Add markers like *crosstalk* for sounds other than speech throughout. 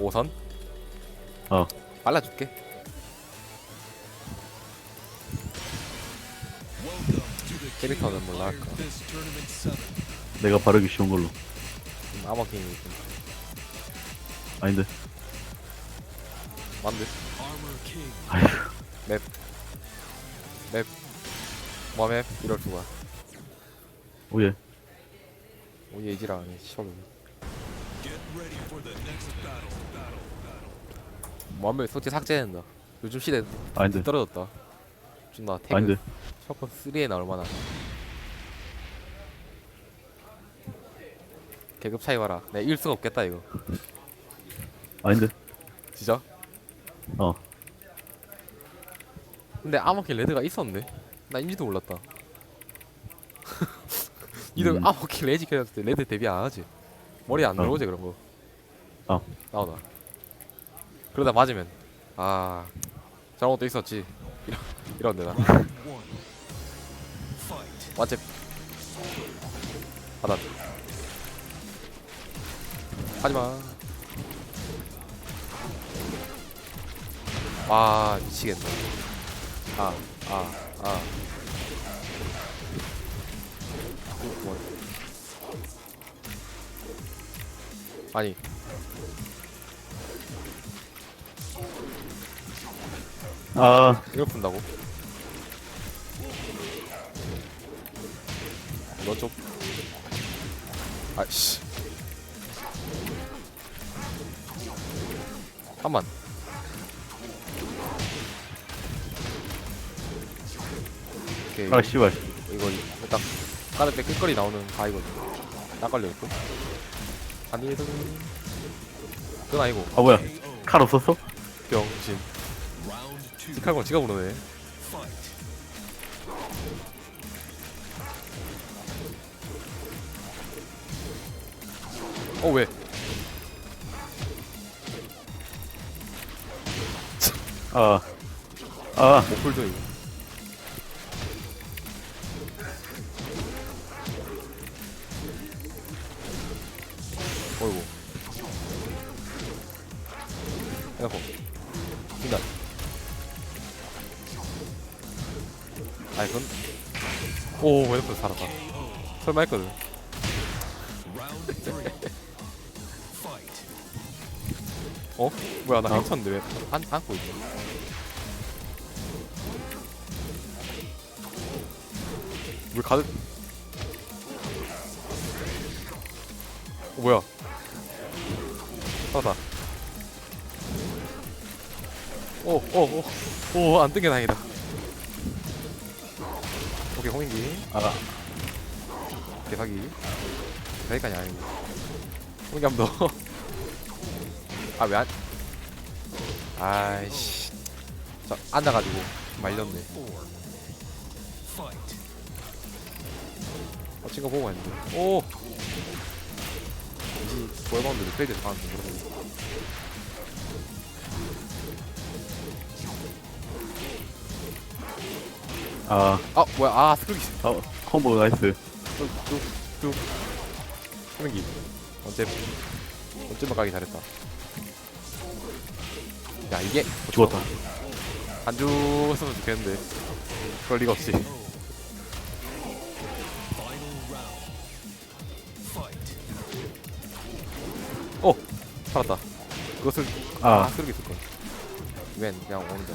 5선? 어. 빨라줄게. 캐릭터는 몰라 할까. 내가 바르기 쉬운 걸로. 음, 아머킹이 좀 아닌데. 만들. 아휴. 뭐맵 이럴 수가. 오예. 오예 이지라네 시골. 뭐맵 솔직히 삭제된다. 요즘 시대 아닌데. 떨어졌다. 존나 태그. 아닌데. 셔폰 3에나 얼마나. 계급 차이 봐라. 내 1승 없겠다 이거. 아닌데. 진짜? 어. 근데 아머킹 레드가 있었네. 나 인지도 몰랐다. *laughs* 니들 음. 아머킹 레지 켜졌을 때 레드 데뷔 안 하지? 머리 안 어. 들어오지 그런 거. 어. 나오다. 그러다 맞으면 아 저런 것도 있었지. 이런 이런 데다. 완전 받아. 하지마. 와 미치겠네. 아, 아, 아. 어, 뭐. 아니. 아, 이걸 푼다고? 너 좀. 아이씨. 한만. 오케이. 아, 씨발. 이거 딱 깔을 때 끝거리 나오는 가이거든. 딱 걸려 있고. 아니든. 그건 아니고 아, 뭐야. 칼 없었어? 병신. 건 지가 부르네. 어 왜? 아. 아, 목풀도 이거. 오, 해놓고 살았다. 설마 했거든. 어? 뭐야, 나 어? 괜찮은데 왜 안, 안고 있어? 물 가득. 어, 뭐야? 살았다. 오, 오, 오, 오, 안뜬게 다행이다. 오케이, 홍인기. 아, 대사기. 여기까지 아니고. 홍인기 한번 더. 아, 왜 안. 아이씨. 자, 앉아가지고 말렸네. 어, 친구 보고 갔는데. 오! 이 보여방도 리페이드 가는데, 아, 아, 뭐야, 아, 스크기. 아, 콤보 나이스. 뚝뚝뚝 소민기. 언제 언제만 가기 잘했다. 야 이게 죽었다. 안 죽었으면 좋겠는데. 그럴 리가 없지. 오 살았다. 그것을 아. 아, 쓰레기 있을걸 웬 그냥 오는데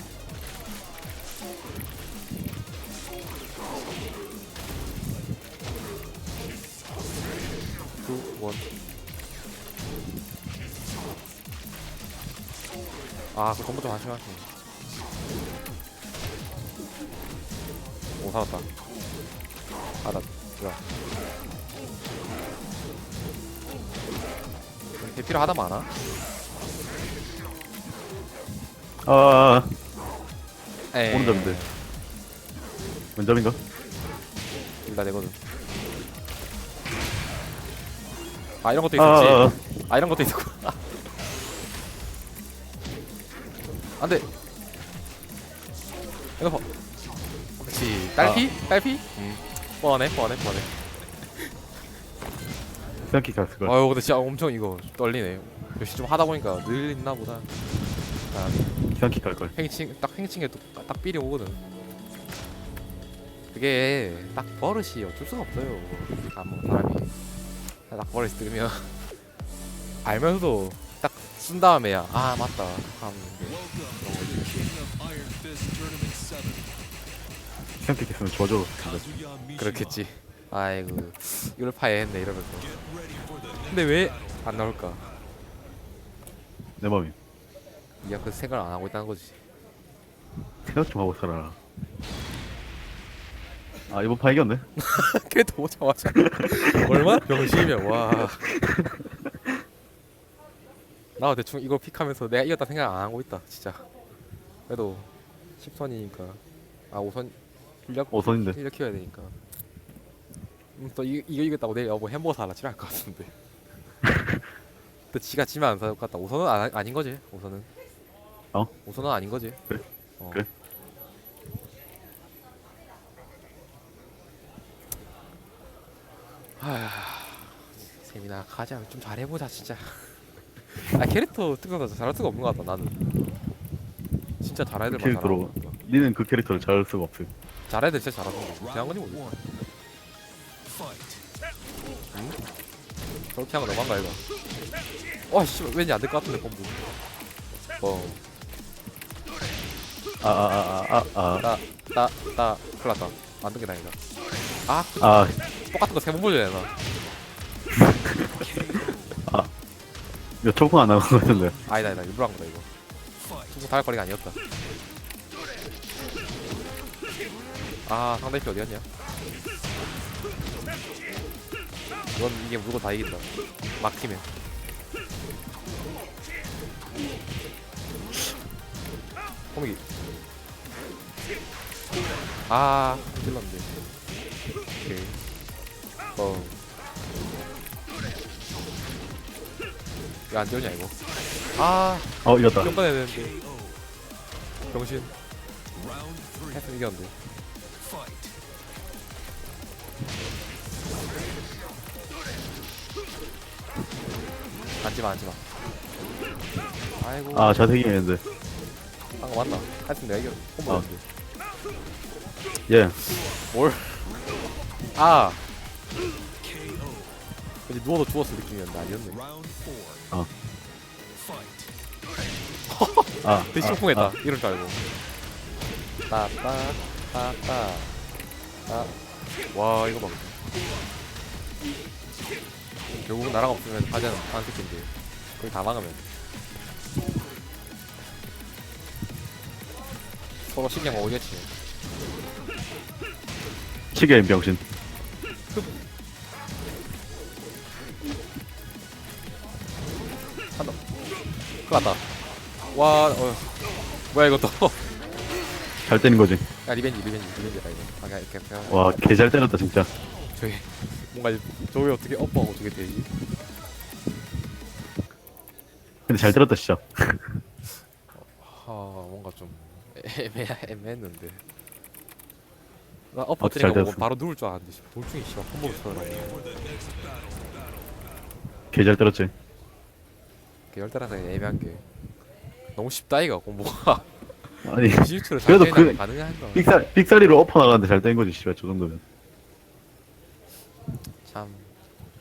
원 아, 그 전부 좀 하시면 하시네. 오, 살았다. 아, 나, 뭐야. 대피를 하다 많아? 아, 아, 에이. 오른쪽인데. 왼점인가? 둘다 되거든. 아, 이런 것도 아, 있었지. 아, 아. 아. 이런 것도 있었고 안돼 이거 봐. 그렇지 딸피? 딸피? 음. 뻔하네 뻔하네 뻔하네. 생각이 갔을걸. 아유 근데 진짜 엄청 이거 떨리네. 역시 좀 하다 보니까 늘 있나 보다. 아, 기상킥 갈걸. 팽칭 딱 팽칭에 또딱 삘이 오거든. 그게 딱 버릇이 어쩔 수가 없어요. 아무 사람이 딱 버릇 뜨면 알면서도 딱 쓴 다음에야 아 맞다. 하는 게 Welcome to the King of Iron Fist Tournament 7. 기상킥 했으면 좋아져 근데 Kazuya Mishima. 그렇겠지. 아이고 이걸 파해했네 이러면서. 근데 왜 안 나올까? 내 맘이. 니가 그 생각을 안 하고 있다는 거지. 생각 좀 하고 살아라 아 이번 판 이겼네 걔도 오자마자 얼마나 병신이야 와. 나 대충 이거 픽하면서 내가 이겼다 생각 안 하고 있다 진짜. 그래도 10선이니까 아 5선 실력 5선인데 실력 키워야 되니까. 음, 또 이, 이거 이겼다고 내일 여보 햄버거 사라 치할 것 같은데. *laughs* 또 지가 지면 안살것 같다. 5선은 안, 아닌 거지 5선은. 어? 5선은 아닌 거지. 그래. 어. 그래. 하... 세민아 가자 좀 잘해보자 진짜. *laughs* 아 캐릭터 특성도 잘할 수가 없는 것 같다 나는. 진짜 잘해야 그 될만 캐릭터로. 니는 그 캐릭터를 잘할 수가 없어 잘해야 될 진짜 잘하는 모르겠어 one. Fight. 저렇게 한거 너무한 거 아이가 와씨 왠지 안 될 것 같은데 콤보 어. 아아아 아아 따, 따, 따, 큰일 났다. 만든 게 다행이다. 아, 아, 똑같은 거 세 번 보여야 되나? *laughs* 이거 초풍 안 나온 것 같은데 아니다, 아니다. 일부러 한 거다, 이거. 충분 다할 거리가 아니었다. 아, 상대피 어디였냐? 이건 이게 무조건 다 이긴다. 막히면. 호미기. 아, 찔렀는데. 어. 왜안 띄우냐, 이거? 아, 어 이겼다 몇번 해야 되는데. three. 했으면 이겼는데. 앉지마, 앉지마. 아이고. 아 자세히 했는데 방금 왔나? 하여튼 내가 이겨. 콤보 어. 였는데 예 뭘? 아! 누워도 죽었을 느낌이었는데 아니었네. 어. *laughs* 아, 되게 아, 심쿵했다. 아, 이럴 줄 알고. 따따, 따따, 따. 와, 이거 봐. 결국은 나랑 없으면 가자는 안 새끼인데. 거기 다 막으면. 서로 신경 오겠지. 치계인 병신 큰일 났다. 와, 어. 뭐야, 이것도. *laughs* 잘 때린 거지 야, 리벤지, 리벤지, 리벤지다, 이거. 아, 그냥 이렇게, 그냥. 와 개 잘 때렸다 진짜 저게 뭔가 저게 어떻게 업하고 저게 되지? 근데 잘 때렸다 진짜 아 뭔가 좀 애매 애매했는데. 나잘 보고 됐어? 바로 누울 줄 알았는데 씨, 돌중이 씨발 콤보로 쳐라. 개잘 때렸지 계열 따라서 애매한 게 너무 쉽다 이가 공부가. *laughs* 아니 *laughs* 실수를 그래도 상대한테 그- 가능한가? 삑살, 삑사리로 엎어 나가는데 잘 때린 거지 씨발 저 정도면 참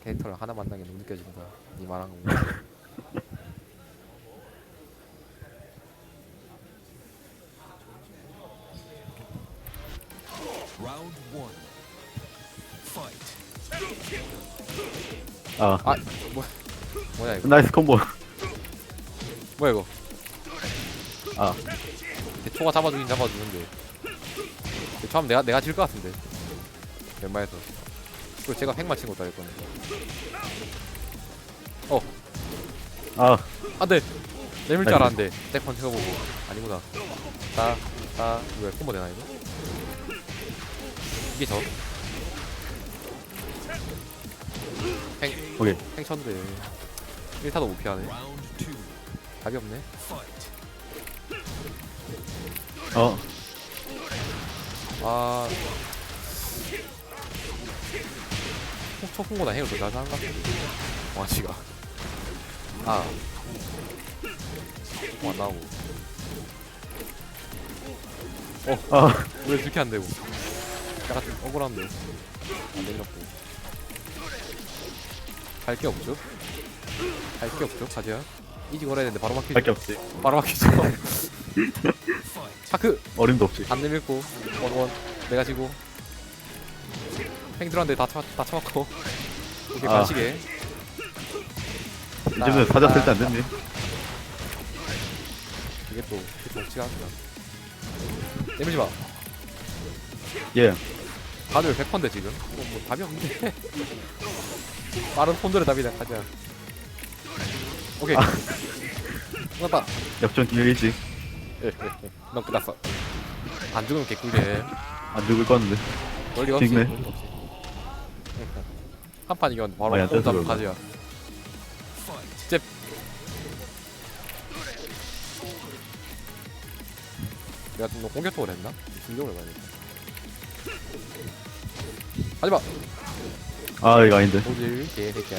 캐릭터를 하나 만난 게 너무 느껴진다. 니 말한 거. 보면. Round one. Fight. 아 아 뭐, 뭐야 이거? 나이스 콤보 뭐야 이거? 아. 대초가 잡아주긴 잡아주는데. 대초하면 내가 내가 질 것 같은데. 웬만해서. 그리고 제가 핵만 친 것도 아닐 건데 아, 안돼. 내밀 줄 아이고. 알았는데. 땡펀 쳐보고. 아니구나. 따따 왜 콤보 되나 이거? 이게 저? 행, 오케이. 행 쳤는데. 1타도 못 피하네. 답이 없네. 어. 아. 초풍보다 행을 더 잘하는 것 같은데 와치가. 아. 안 나오고 아. 왜 이렇게 안 되고. 약간 좀 억울한데. 안 되려고. 할 게 없죠? 할 게 없죠? 가지야 이지 걸어야 되는데 바로 막히죠. 할게 없지. 바로 막히죠. 파크 어림도 없지. 안 내밀고 원원. 내가 지고. 행들한테 다, 쳐, 다 쳐맞고. 이렇게 아. 간식에. 이제는 사자 쓸 때 안 됐니 이게 또 정치가 합니다 내밀지 마. 예. 다들 100%인데 지금? 뭐, 뭐 답이 없는데 *laughs* 빠른 폰들의 답이다 가자 오케이. 끝났다 역전 기회이지. 넌 끝났어. 안 죽으면 개꿀이네. 안 죽을 거는데. 원리 없지. 원리 없지. 한판 이겼는데 바로 많이 안 혼자 떼서 가지야. 진짜 내가 좀더 공격적으로 했나? 진정을 해봐야 돼 하지마. 아 이거 아닌데. 오질 개새끼야.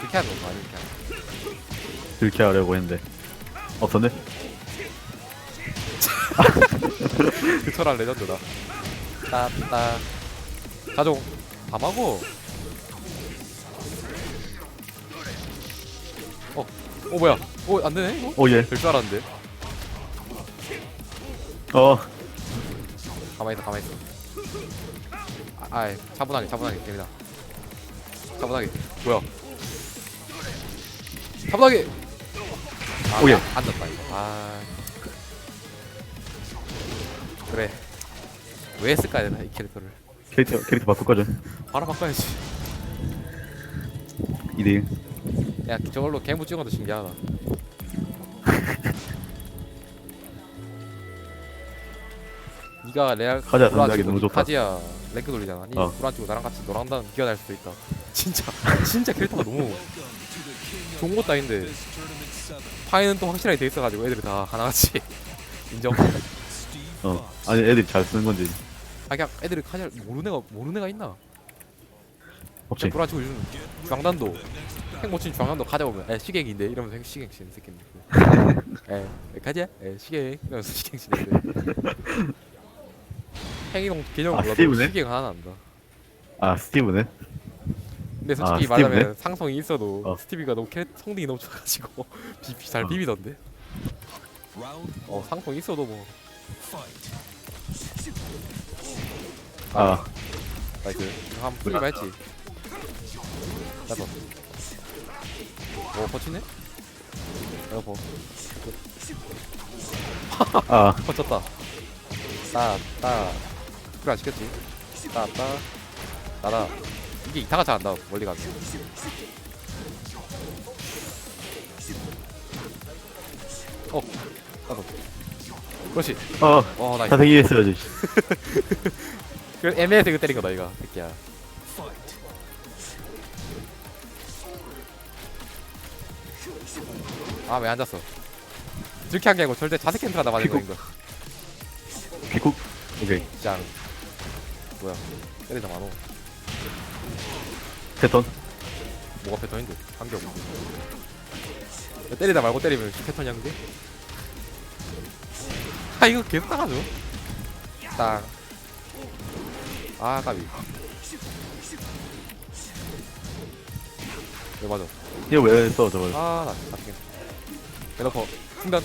이렇게 하는 건가 이렇게 하는 들게 하려고 했는데. 없었네 *laughs* 그 철학 레전드다. 따따 자종 밤하고. 어, 어 뭐야? 어 안 되네 이거? 오 예. 될 줄 알았는데. 어. 가만히 있어 가만히 있어. 아, 아이 차분하게 차분하게. 됩니다. 차분하게. 뭐야? 차분하게 아, 오예. 야, 앉았다 이거 아. 그래. 왜 했을까 내가 이 캐릭터를? 캐릭터 캐릭터 바꿀 거죠? 바로 바꿔야지. 2대1 야 저걸로 개무 찍은 것도 신기하다. *laughs* 니가 레알 불안 생각이 찍고 너무 좋다. 카지야 랭크 돌리잖아. 니 어. 불안 찍고 나랑 같이 너랑다는 기어날 수도 있다. *laughs* 진짜 진짜 캐릭터가 너무 좋은 것도 아닌데. 파이는 또 확실하게 돼 있어가지고 애들이 다 하나같이 *laughs* 인정. 어. 아니 애들이 잘 쓰는 건지. 아 그냥 애들이 카지야 모르는 애가 모르는 애가 있나? 없지. 불안 치고 요즘 중앙단도. 핵모친 중앙단도 가져오면 에 시객인데? 이러면서 핵 시객 치는 새끼인데 에 가자 에 시객 이러면서 시객 치는데 행위동 개념을 아, 몰라도 스티브네? 시객 하나 난다 아 스티브네 근데 솔직히 아, 말하면 스티브네? 상성이 있어도 어. 스티비가 너무 캐 성능이 너무 좋아가지고 *laughs* 비, 잘 어. 비비던데? 어 상성 있어도 뭐. Fight. 아. 나이스. 이거 한번 풀리면 했지. 나도 오 버치네? 여보 아, *laughs* 버텼다. 따 따. 그래 안 시켰지. 따따. 나다 이게 이타가 잘 안다 멀리 가면 어 나도 그렇지 어, 어 나이스 자생이 했어야지. 그 애매해서 이거 때린 거다 이거 새끼야. 아 왜 앉았어 이렇게 한 게 아니고 절대 자색 캠프가 나 맞은 피고. 거인 거 귀국. 오케이. 짱 뭐야 때리자 마노 패턴. 뭐가 패턴인데? 한게 없는데 야, 때리다 말고 때리면 패턴이야 그게? 아 이거 계속 따가죠? 땅아 까비. 왜 맞아? 이거 왜 써, 저걸. 아나 나중에 대놓고 순간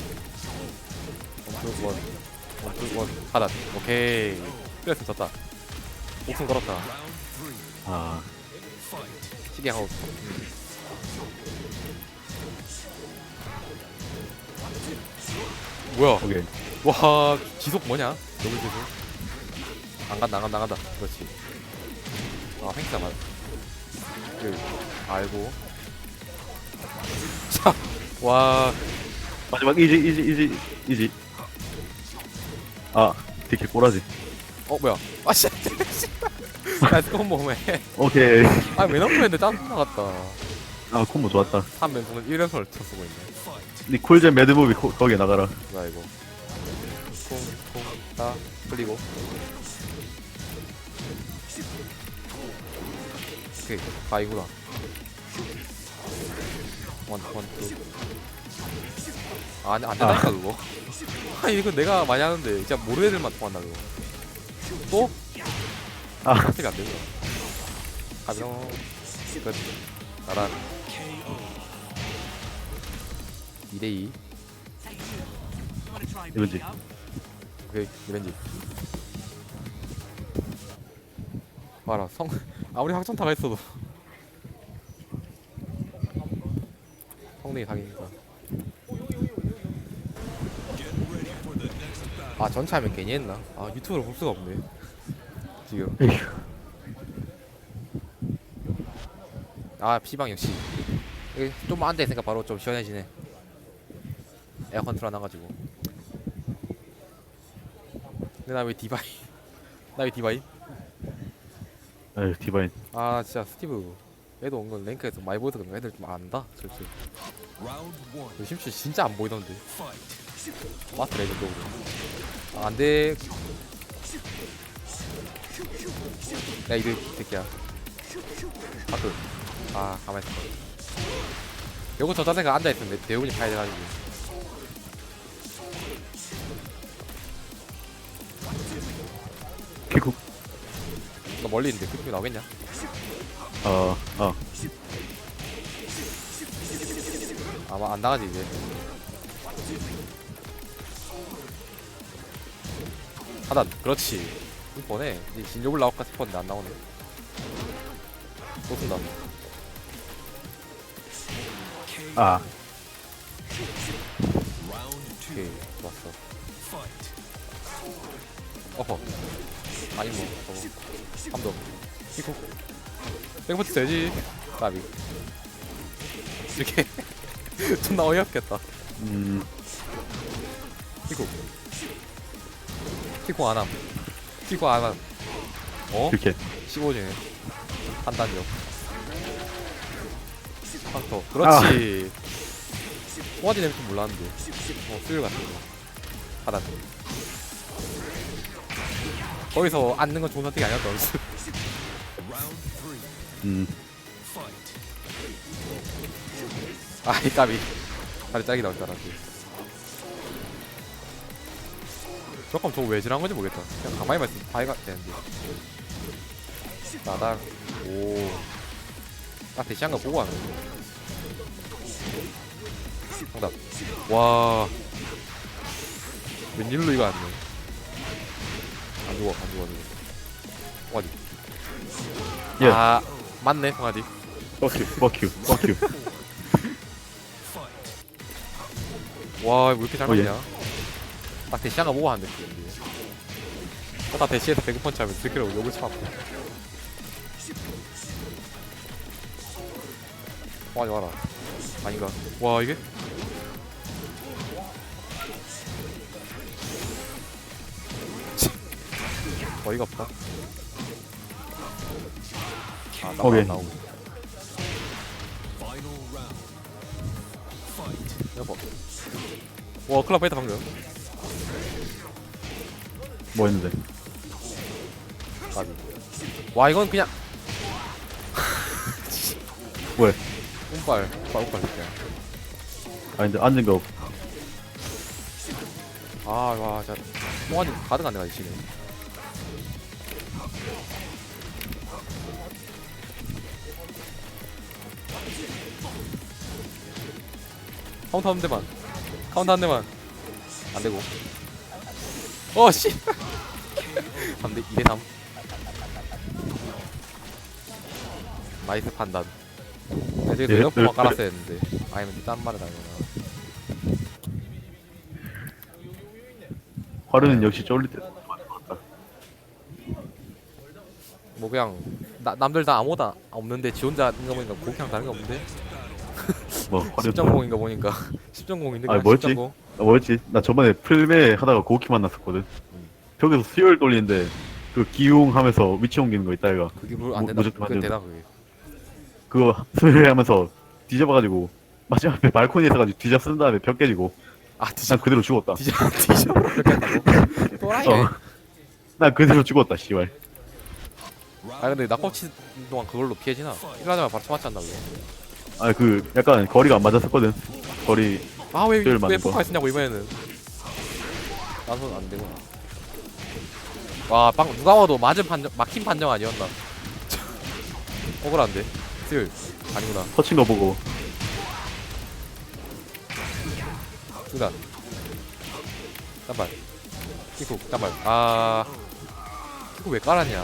원투 원. 원투 원. 하단 오케이. 그랬으면 졌다. 목숨 걸었다. 아, Fight. 시계 하고 뭐야? 오케이. 와 지속 뭐냐? 더블 지속. 안 간다 안 간다 안 간다. 그렇지. 아 횡사 맞아. 그 알고. *laughs* 자 와. 마지막 이지, 이지, 이지, 이지. 아, 디킬 꼬라지. 어 뭐야? 아 씨 *laughs* 나이스 콤보 왜 오케이. 아왜 넘겼는데 땀 나갔다 아, 콤보 좋았다. 3연속은 1연속을 쳤쓰고 있네 Fight. 니 콜젠 매드무비 코, 거기에 나가라. 뭐야 이거 콩 콩따 끌리고 오케이 바이구나 원 원 투 아, 안, 안 된다니까 그거 *laughs* 아니 이거 내가 많이 하는데 진짜 모르는 애들만 통한다 그거 또? 아. 확실히 안 되죠 가병 끝 나란 2대2 이거지. 오케이 리벤지 봐라 성 아무리 확정타가 있어도 성능이 battle. 아 전차하면 괜히 했나? 아 유튜브를 볼 수가 없네 지금 에휴. 아 피방 역시. 좀만 안돼 있으니까 바로 좀 시원해지네. 에어컨 틀어놔가지고. 근데 나 왜 디바이 *laughs* 나왜 디바이? 에휴, 디바인. 아 진짜 스티브. 얘도 온건 랭크에서 많이 보여서 그런가? 애들 좀 안다? one. 심지어 진짜 안 보이던데. 마스터 레전드 아, 안돼 야 이들 새끼야 바꿀 아 가만히 있어 요거 저 자세가 앉아있으면 내 대운이 가야 돼가지고 킥쿡. 너 멀리 있는데 그렇게 나오겠냐? 어, 어. 아마 안 나가지 이제 하단 그렇지 이번에 이제 진욕을 나올까 싶었는데 안 나오네. 또 쓴다. 아. 오케이 좋았어. 어허. 아니 뭐 저거. 함도 이거 백퍼트 되지? 까비. 이렇게 *laughs* 존나 어이없겠다. 음, 이거 티코 안함 티코 안함 어? 이렇게. 15진 판단력. 황터. 그렇지. 꼬아지 냄새 몰랐는데. 어 수율 같은 거. 하단 거기서 앉는 건 좋은 선택이 아니었다. 음. 아이 까비. 다리 짝이 나올 줄 알았지 조금 저거 왜 지난 건지 모르겠다. 그냥 가만히만 있으면 바위가 되는데. 나달 오아 대시한 거 보고 하는 거 정답. 와. 웬일로 이거 안네 안 죽어 안 죽어 안 죽어. 어디 예. 아 맞네 송아지. Fuck you, fuck you, fuck you. *laughs* 와, 왜 이렇게 잘 어, 예. 맞냐? 딱 대시한 거 보고 하는데, 그런데. 딱 대시에서 배그펀치 하면 들키라고 욕을 쳐맞고. 와라, 와라. 아닌가? 와, 이게? 치. 어이가 없다. 아, 오케이. 안 나오고. 여보. 와, 클럽 페이터 방금. 뭐 했는데? 와 이건 그냥 *laughs* 왜? 운빨 운빨 운빨 새끼야 아, 근데 앉은 거, 아와 진짜 뽕아지 가득 안 내가 지금. 카운터 한 대만. 카운터 한 대만. 안 되고. 어씨 3대 2대 3 나이스 판단 애들이 예, 내려포만 네, 깔았어야 했는데 아니면 딴 말을 하거나 화르는 역시 쫄릴 때. 뭐 그냥 나, 남들 다 아무도 없는데 지 혼자 있는 거 보니까 고기랑 다른 게 없는데 *laughs* 뭐, 화르. 10.0인 거 보니까 10.0 있는 게 아니, 뭐였지? 10.0 나 뭐였지? 나 저번에 풀메 하다가 고키 만났었거든. 벽에서 수열 돌리는데, 그 기웅 하면서 위치 옮기는 거 있다, 이가. 그게 뭐 뭐, 안 된다 무조건 그게 안 되나 그게 그거 수열 하면서 뒤져봐가지고, 마지막에 발코니에 서 가지고 뒤져 쓴 다음에 벽 깨지고, 아 뒤져 난 그대로 죽었다. 뒤져 뒤져 이렇게 한다고? 또라이네 어. 난 그대로 죽었다, 씨발. 아 근데 낙법치 동안 그걸로 피해지나? 일하자마자 바로 쳐맞지 않나 그게 아, 그, 약간 거리가 안 맞았었거든. 거리, 아왜 수혈 왜 맞는 거. 포카 쓰냐고 이번에는 나손 안 되구나 와 방 누가 와도 맞은 판정 막힌 판정 아니었나? 억울한데? 수율 아니구나. 터친 거 보고. 중단. 딴발. 키쿡 딴발. 아. 키쿡 왜 깔았냐.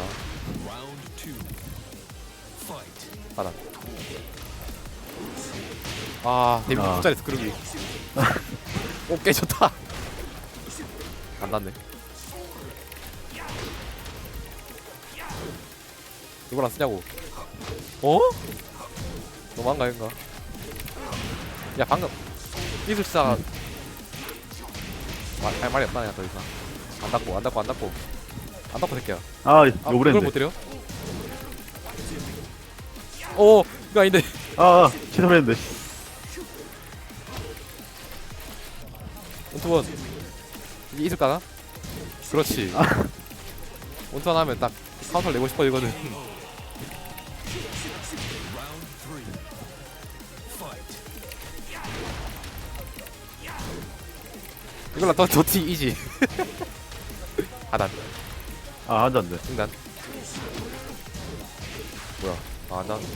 바닥 아 데뷔 아. 숫자리 스크루비 *laughs* 오 깨졌다. 안 났네 이걸 안 쓰냐고. 어? 너무한 거 아닌가? 야 방금 이술사 말, 할 말이 없다 그냥 더 이상. 안 닫고 안 닫고 안 닫고. 안 닫고 새끼야. 아 아, 이거 그걸 못 오랜데 때려? 오 이거 아닌데. 아, 아 취소했는데 원투원. 이게 있을까나? 그렇지. 원투원 하면 딱 카운터를 내고 싶어 이거는 이걸로 또 도티 이지. 하단 아 앉았네 중단. 뭐야? 아안 나왔네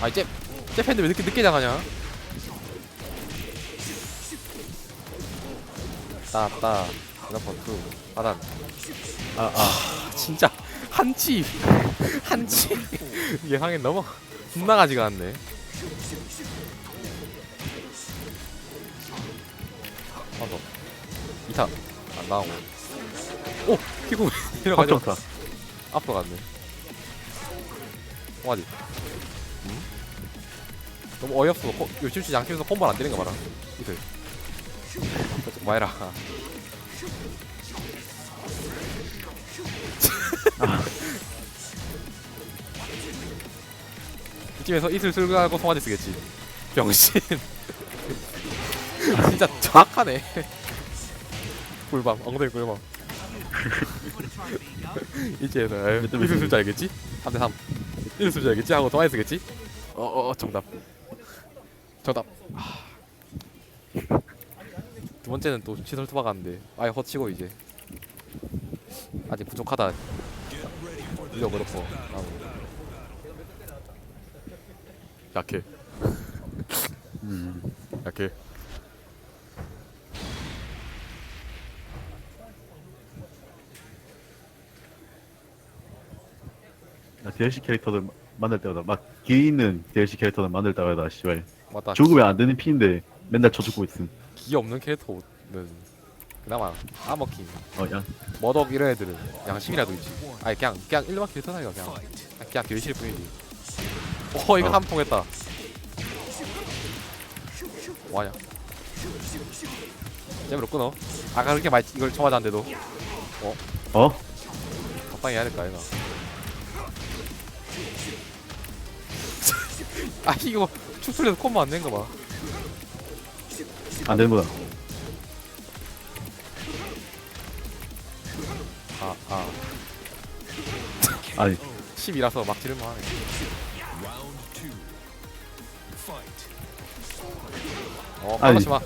아이 잽 잽핸드 왜 이렇게 늦게 나가냐? 따따. 그다음 투 하단 아아. 아, 진짜. 한치 한치 예상에 넘어. 빗나가지가 않네 이타. 안 나오고 오! 피구 *laughs* 내려가냐 확정타. 앞으로 갔네. 송아지. 음? 너무 어이없어. 코, 요즘치 양팀에서 콤보를 안 때리는 거 봐라. 이들. 좀 해라. 이쯤에서 이슬 쓸고 송아지 쓰겠지. 병신. *laughs* 진짜 정확하네 꿀밤 엉덩이 꿀밤 이제는 몇이지? 쓸줄 알겠지? 3대3 이슬 쓸줄 알겠지? 하고 송아지 쓰겠지? 어어 정답 정답 아. 두 번째는 또 시설 투박하는데 아예 허치고 이제 아직 부족하다 이거 그렇고 아, 약해 음. 약해 DLC 캐릭터들 마- 만들 때마다 막기 있는 DLC 캐릭터들 만들 때마다 씨발 맞다. 죽으면 안 되는 피인데 맨날 쳐 죽고 있음. 기 없는 캐릭터는 그나마 아머킹 어 야 머덕 이런 애들은 양심이라도 있지. 아니 그냥 그냥 일반 캐릭터 사이가 그냥. 그냥 결실 뿐이지. 어 이거 어. 한 통 했다. 뭐하냐? 잼으로 끊어. 아까 그렇게 많이 이걸 청하자는데도. 어? 적당히 해야 될까 이거 *laughs* 아 이거 축소해서 콤보 안낸거 봐. 안 되는구나 아, 아. 아니 10이라서 막 지르면 하네. 어, 아니. 하나씩 마.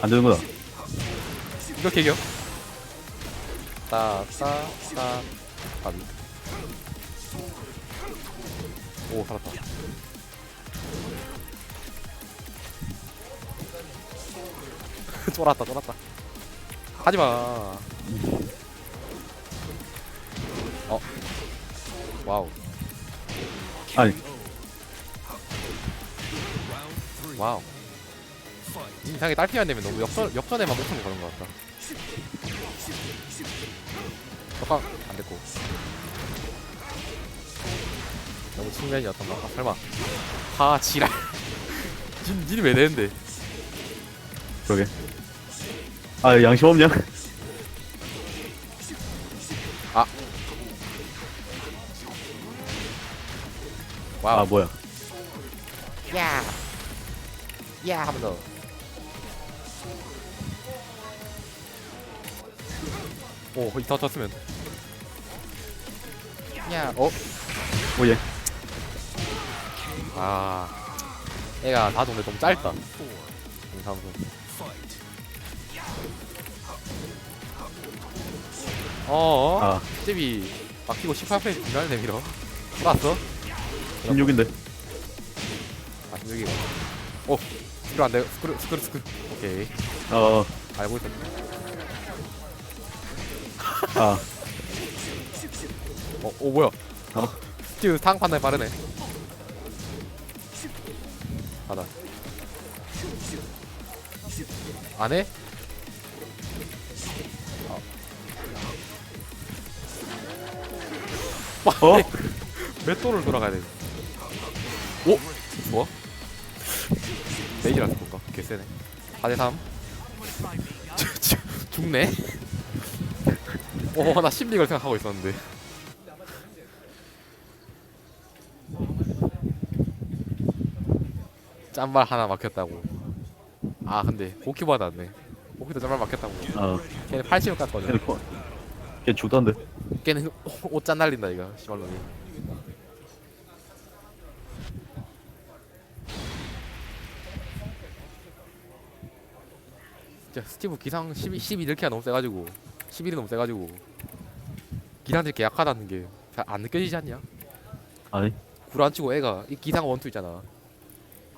안 되는구나 이렇게 이겨. 따, 따, 따. 바비. 쫄았다, 쫄았다. 하지 마. 어. 와우. 아니. 와우. 이 이상하게 딸피만 되면 너무 역전, 역전에만 목숨을 거는 것 같다. 잠깐 안 됐고. 너무 측면이었던 것 같다. 설마. 아, 지랄. *laughs* 닌, 니는 왜 되는데? 그러게 아 양심 없냐? 와우. 아 뭐야 야. 야, 한 번 더. 오, 이더 쳤으면. 야, 어? 오예 아 애가 다 동네 너무 짧다 Fight. 어어? 아. 스텝이 막히고 18프레임 중간에 내밀어 돌았어? 16인데. 아 16이가 오 스크루 안돼. 스크루 스크루 스크루. 오케이. 어 알고 있었네 아, 어, 오 뭐야? 어? 스티브 상황 판단이 빠르네. 받아 안 해? 어? *laughs* 몇 도를 돌아가야 돼? 오! 좋아? 레이지라서 볼까? 개쎄네 4대3 죽네? 어, 나 심리걸 생각하고 있었는데 짠발 하나 막혔다고 아 근데 고키 받았네. 고키도 짠발 막혔다고. 어 걔는 80을 깠거든. 걔는 코- 걔 주던데. 걔는 *laughs* 옷짠 날린다 이거. 씨발놈이 진짜 스티브 기상 12, 12 이렇게 너무 세가지고 11이 너무 세가지고 기상들이 개 약하다는 게 잘 안 느껴지지 않냐? 아니. 구안 치고 애가 이 기상 원투 있잖아.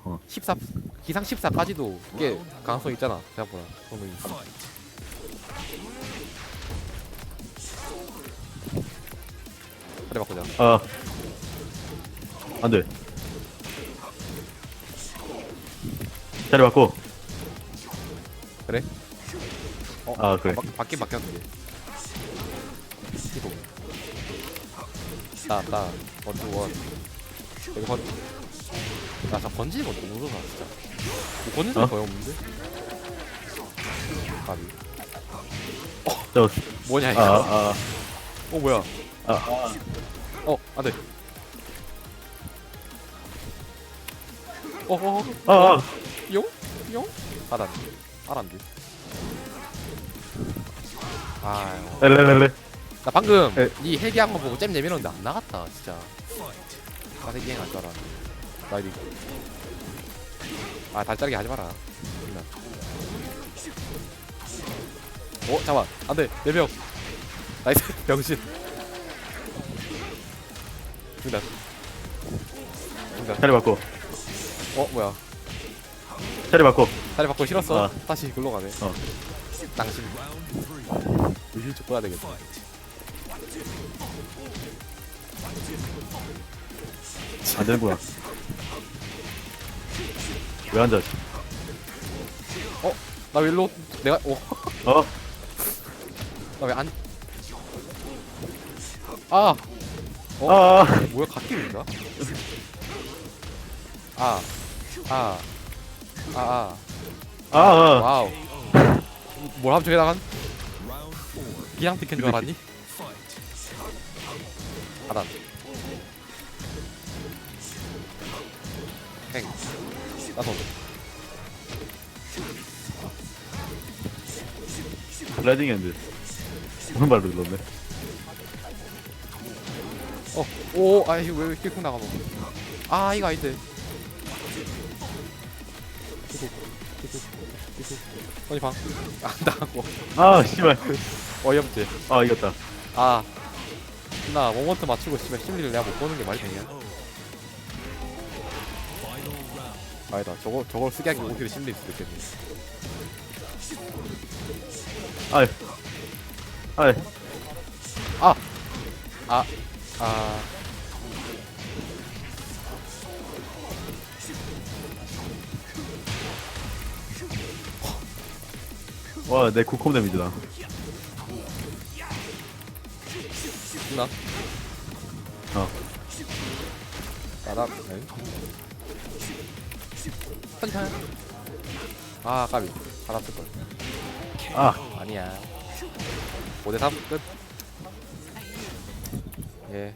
어. 14 기상 14까지도 꽤 가능성 있잖아 생각보다. 성능이. 그래 바꾸자. 아. 안돼. 자리 바꿔. 그래? 어, 아 그래. 바, 바뀐 바뀌었는데 이거 따따 원투 원. 여기 번. 나저 번지는 건 너무 무서워 진짜 뭐거 어? 거의 없는데? 가비. 저 뭐냐 이거 아, 아, 어 뭐야? 아, 아, 어 안돼 어어어. 아, 아, 용? 용? 알았네 알았네 아유. 엘레레레. 나 방금 에. 니 회귀한 거 보고 잼 내밀었는데 안 나갔다 진짜. 나 회귀행 할줄 알았는데. 나 이거 아 달짜리게 하지 마라 존나. 어 잠깐 안돼 내병 나이스 *laughs* 병신 죽는다 죽는다 자리 바꿔. 어 뭐야 자리 바꿔. 다리 바꿔 싫었어 아. 다시 글로 가네 어. three. 의심 좀 꺼야 되겠다. 안 되는구나. 왜 앉아? 나왜 일로 내가 어 어? 나 왜 안 아! 어? 아, 아, 뭐야 갓길인가? 아, 아, 아, 아, 아, 아. 와우. 뭘 하면 저게 나간? 그냥 피켄 줄 알았니? 알았. 슬라이딩 했는데. 오른발로 눌렀네. 어, 오, 아이 왜 이렇게 쿵 나가노? 아, 이거 아닌데. 계속. 아니 방. 안 나가고. 아, 씨발. 어이없지. 아, 이겼다. 아, 나 모먼트 맞추고 씨발 심리를 내가 못 보는 게 말이 되냐? 아니다, 저거 저걸 쓰게 하기 오히려 심리일 수도 있겠네. 아이. 아이. 아, 아, 와, 내 쿠콤 데미지다. 누나. 어. 나다. 네. 천천. 아, 까비. 알았을 걸. 아, 아니야. 5대 3 끝. 예.